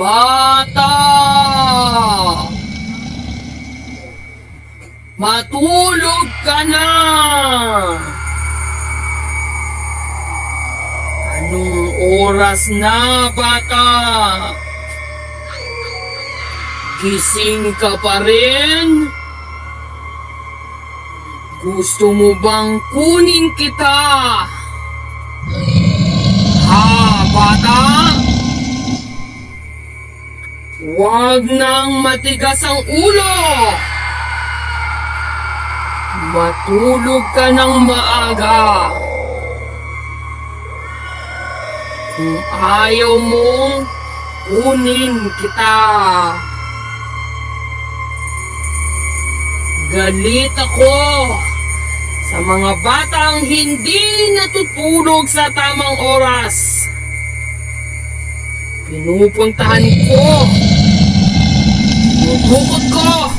Bata! Matulog ka na! Anong oras na, bata? Gising ka pa rin? Gusto mo bang kunin kita? Ha, bata? Huwag nang matigas ang ulo! Matulog ka ng maaga. Kung ayaw mong kunin kita. Galit ako sa mga batang hindi natutulog sa tamang oras. Pinupuntahan ko, tinutukot ko,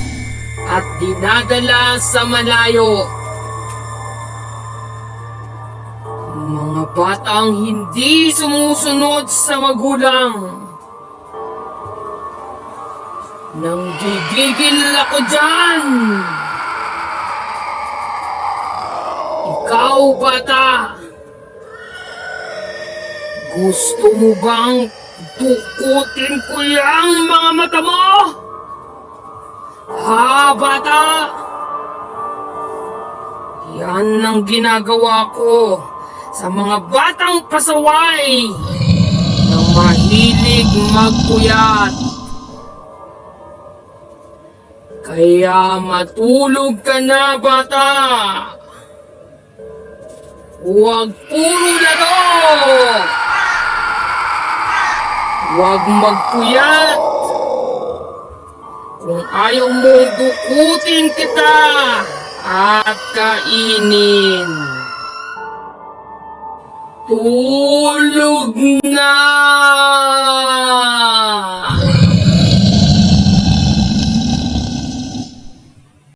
at dinadala sa malayo. Mga batang hindi sumusunod sa magulang. Nang gigigil ako dyan. Ikaw, bata. Gusto mo bang tukutin ko yung mga mata mo? Ha, bata? Yan ang ginagawa ko sa mga batang pasaway na mahilig magpuyat. Kaya matulog ka na, bata. Huwag puro laro. Huwag magpuyat. Kung ayaw mo dukutin kita at kainin. Tulog na!